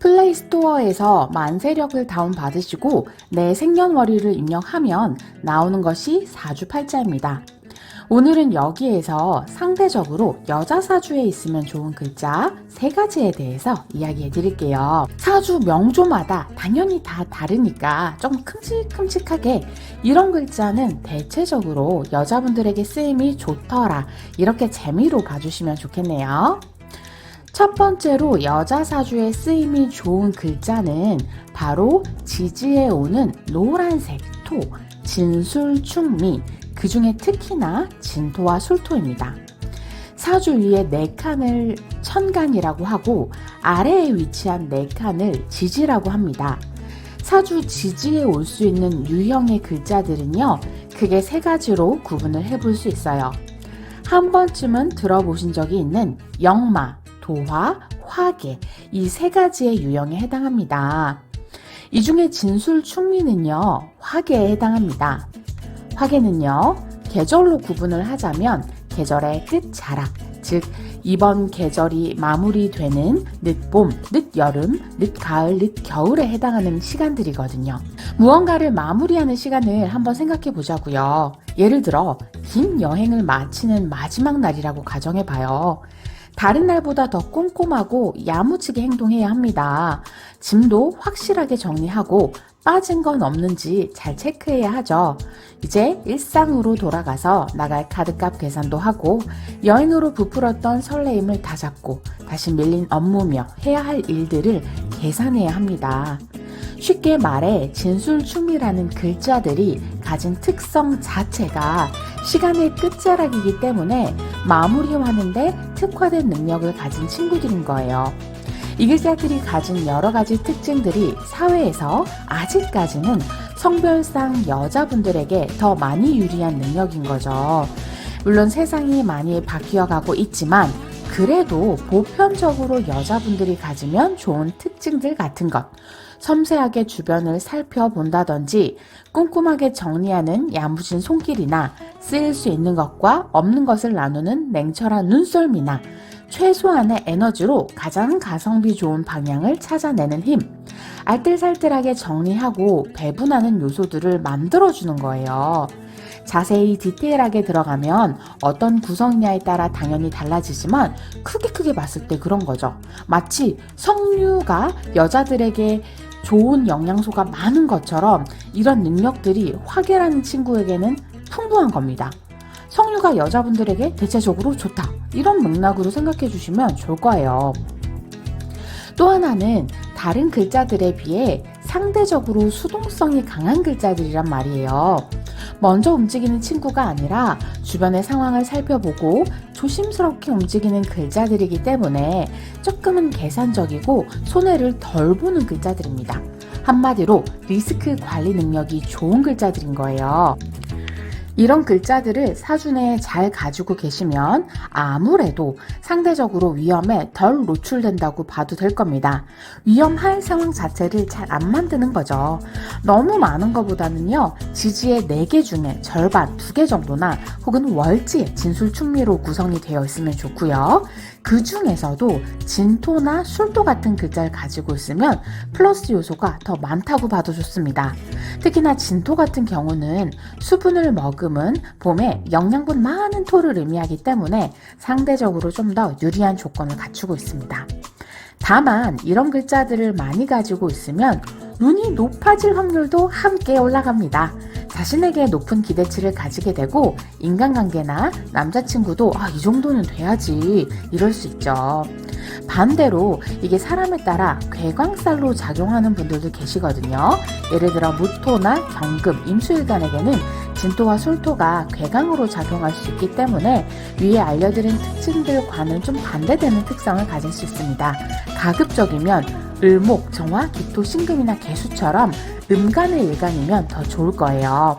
플레이스토어에서 만세력을 다운받으시고 내 생년월일을 입력하면 나오는 것이 사주팔자입니다. 오늘은 여기에서 상대적으로 여자 사주에 있으면 좋은 글자 세 가지에 대해서 이야기해 드릴게요. 사주 명조마다 당연히 다 다르니까 좀 큼직큼직하게 이런 글자는 대체적으로 여자분들에게 쓰임이 좋더라. 이렇게 재미로 봐주시면 좋겠네요. 첫 번째로 여자 사주에 쓰임이 좋은 글자는 바로 지지에 오는 노란색 토, 진술 충미, 그 중에 특히나 진토와 술토입니다. 사주 위에 네 칸을 천간이라고 하고 아래에 위치한 네 칸을 지지라고 합니다. 사주 지지에 올 수 있는 유형의 글자들은요, 크게 세 가지로 구분을 해볼 수 있어요. 한 번쯤은 들어보신 적이 있는 영마, 도화, 화계 이 세 가지의 유형에 해당합니다. 이 중에 진술 충미는요 화계에 해당합니다. 화계는요 계절로 구분을 하자면 계절의 끝 자락 즉 이번 계절이 마무리되는 늦봄, 늦여름, 늦가을, 늦겨울에 해당하는 시간들이거든요. 무언가를 마무리하는 시간을 한번 생각해 보자고요. 예를 들어 긴 여행을 마치는 마지막 날이라고 가정해 봐요. 다른 날보다 더 꼼꼼하고 야무지게 행동해야 합니다. 짐도 확실하게 정리하고 빠진 건 없는지 잘 체크해야 하죠. 이제 일상으로 돌아가서 나갈 카드값 계산도 하고 여행으로 부풀었던 설레임을 다 잡고 다시 밀린 업무며 해야 할 일들을 계산해야 합니다. 쉽게 말해 진술충이라는 글자들이 가진 특성 자체가 시간의 끝자락이기 때문에 마무리하는데 특화된 능력을 가진 친구들인 거예요. 이 글자들이 가진 여러 가지 특징들이 사회에서 아직까지는 성별상 여자분들에게 더 많이 유리한 능력인 거죠. 물론 세상이 많이 바뀌어 가고 있지만 그래도 보편적으로 여자분들이 가지면 좋은 특징들 같은 것. 섬세하게 주변을 살펴본다든지 꼼꼼하게 정리하는 야무진 손길이나 쓰일 수 있는 것과 없는 것을 나누는 냉철한 눈썰미나 최소한의 에너지로 가장 가성비 좋은 방향을 찾아내는 힘. 알뜰살뜰하게 정리하고 배분하는 요소들을 만들어주는 거예요. 자세히 디테일하게 들어가면 어떤 구성이냐에 따라 당연히 달라지지만 크게 크게 봤을 때 그런 거죠. 마치 석류가 여자들에게 좋은 영양소가 많은 것처럼 이런 능력들이 화계라는 친구에게는 풍부한 겁니다. 석류가 여자분들에게 대체적으로 좋다. 이런 맥락으로 생각해 주시면 좋을 거예요. 또 하나는 다른 글자들에 비해 상대적으로 수동성이 강한 글자들이란 말이에요. 먼저 움직이는 친구가 아니라 주변의 상황을 살펴보고 조심스럽게 움직이는 글자들이기 때문에 조금은 계산적이고 손해를 덜 보는 글자들입니다. 한마디로 리스크 관리 능력이 좋은 글자들인 거예요. 이런 글자들을 사준에 잘 가지고 계시면 아무래도 상대적으로 위험에 덜 노출된다고 봐도 될 겁니다. 위험할 상황 자체를 잘 안 만드는 거죠. 너무 많은 것보다는요, 지지의 4개 중에 절반, 2개 정도나 혹은 월지의 진술 충미로 구성이 되어 있으면 좋고요. 그 중에서도 진토나 술도 같은 글자를 가지고 있으면 플러스 요소가 더 많다고 봐도 좋습니다. 특히나 진토 같은 경우는 수분을 머금은 봄에 영양분 많은 토를 의미하기 때문에 상대적으로 좀 더 유리한 조건을 갖추고 있습니다. 다만 이런 글자들을 많이 가지고 있으면 눈이 높아질 확률도 함께 올라갑니다. 자신에게 높은 기대치를 가지게 되고 인간관계나 남자친구도 아, 이 정도는 돼야지 이럴 수 있죠. 반대로 이게 사람에 따라 괴광살로 작용하는 분들도 계시거든요. 예를 들어 무토나 경금, 임수일간에게는 진토와 술토가 괴강으로 작용할 수 있기 때문에 위에 알려드린 특징들과는 좀 반대되는 특성을 가질 수 있습니다. 가급적이면 을목, 정화, 기토, 신금이나 개수처럼 음간의 일간이면 더 좋을 거예요.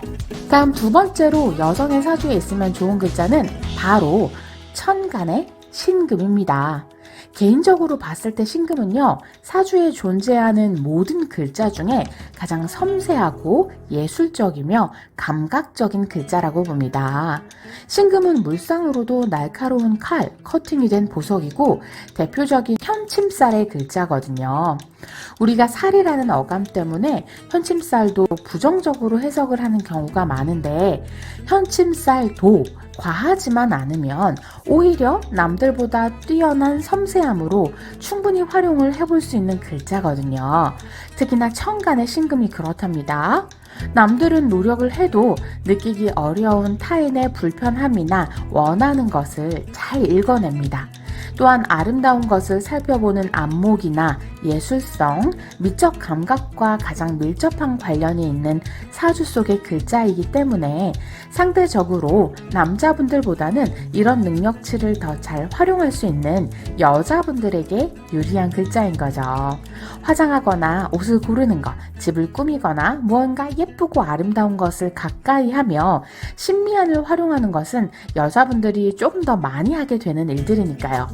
다음 두 번째로 여성의 사주에 있으면 좋은 글자는 바로 천간의 신금입니다. 개인적으로 봤을 때 신금은요, 사주에 존재하는 모든 글자 중에 가장 섬세하고 예술적이며 감각적인 글자라고 봅니다. 신금은 물상으로도 날카로운 칼, 커팅이 된 보석이고 대표적인 현침살의 글자거든요. 우리가 살이라는 어감 때문에 현침살도 부정적으로 해석을 하는 경우가 많은데 현침살도 과하지만 않으면 오히려 남들보다 뛰어난 섬세함으로 충분히 활용을 해볼 수 있는 글자거든요. 특히나 천간의 신금이 그렇답니다. 남들은 노력을 해도 느끼기 어려운 타인의 불편함이나 원하는 것을 잘 읽어냅니다. 또한 아름다운 것을 살펴보는 안목이나 예술성, 미적 감각과 가장 밀접한 관련이 있는 사주 속의 글자이기 때문에 상대적으로 남자분들보다는 이런 능력치를 더 잘 활용할 수 있는 여자분들에게 유리한 글자인 거죠. 화장하거나 옷을 고르는 것, 집을 꾸미거나 무언가 예쁘고 아름다운 것을 가까이 하며 신미안을 활용하는 것은 여자분들이 조금 더 많이 하게 되는 일들이니까요.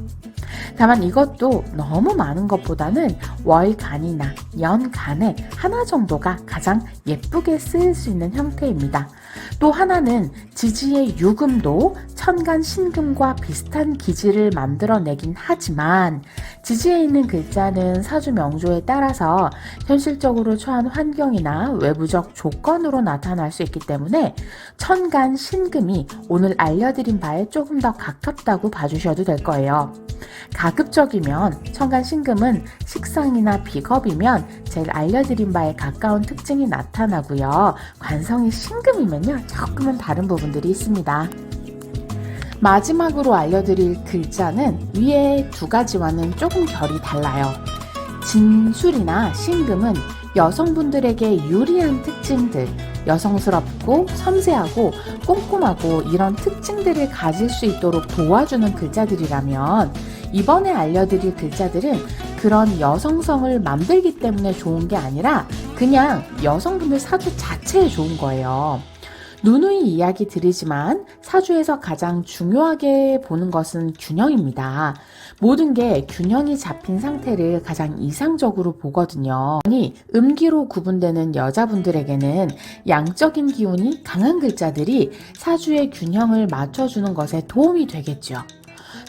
다만 이것도 너무 많은 것보다는 월간이나 연간에 하나 정도가 가장 예쁘게 쓰일 수 있는 형태입니다. 또 하나는 지지의 유금도 천간 신금과 비슷한 기지를 만들어내긴 하지만 지지에 있는 글자는 사주 명조에 따라서 현실적으로 처한 환경이나 외부적 조건으로 나타날 수 있기 때문에 천간 신금이 오늘 알려드린 바에 조금 더 가깝다고 봐주셔도 될 거예요. 가급적이면 천간 신금은 식상이나 비겁이면 제일 알려드린 바에 가까운 특징이 나타나고요. 관성이 신금이면요. 조금은 다른 부분들이 있습니다. 마지막으로 알려드릴 글자는 위에 두 가지와는 조금 결이 달라요. 진술이나 신금은 여성분들에게 유리한 특징들, 여성스럽고 섬세하고 꼼꼼하고 이런 특징들을 가질 수 있도록 도와주는 글자들이라면 이번에 알려드릴 글자들은 그런 여성성을 만들기 때문에 좋은 게 아니라 그냥 여성분들 사주 자체에 좋은 거예요. 누누이 이야기 드리지만 사주에서 가장 중요하게 보는 것은 균형입니다. 모든 게 균형이 잡힌 상태를 가장 이상적으로 보거든요. 아니, 음기로 구분되는 여자분들에게는 양적인 기운이 강한 글자들이 사주의 균형을 맞춰주는 것에 도움이 되겠죠.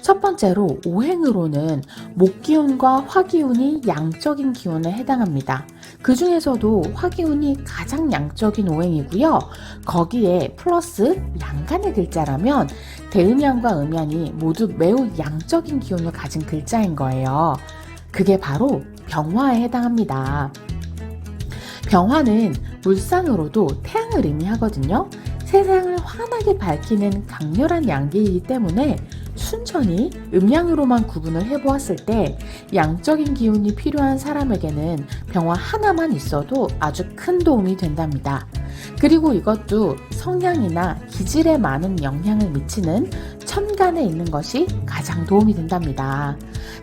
첫 번째로 오행으로는 목기운과 화기운이 양적인 기운에 해당합니다. 그 중에서도 화기운이 가장 양적인 오행이고요. 거기에 플러스 양간의 글자라면 대음양과 음양이 모두 매우 양적인 기운을 가진 글자인 거예요. 그게 바로 병화에 해당합니다. 병화는 물상으로도 태양을 의미하거든요. 세상을 환하게 밝히는 강렬한 양기이기 때문에 순전히 음양으로만 구분을 해보았을 때 양적인 기운이 필요한 사람에게는 병화 하나만 있어도 아주 큰 도움이 된답니다. 그리고 이것도 성향이나 기질에 많은 영향을 미치는 천간에 있는 것이 가장 도움이 된답니다.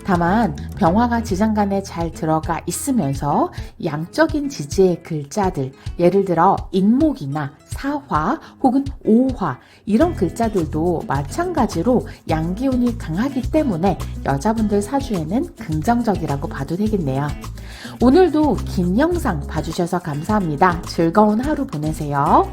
다만 병화가 지장간에 잘 들어가 있으면서 양적인 지지의 글자들, 예를 들어 인목이나 사화 혹은 오화 이런 글자들도 마찬가지로 양기운이 강하기 때문에 여자분들 사주에는 긍정적이라고 봐도 되겠네요. 오늘도 긴 영상 봐주셔서 감사합니다. 즐거운 하루 보내세요.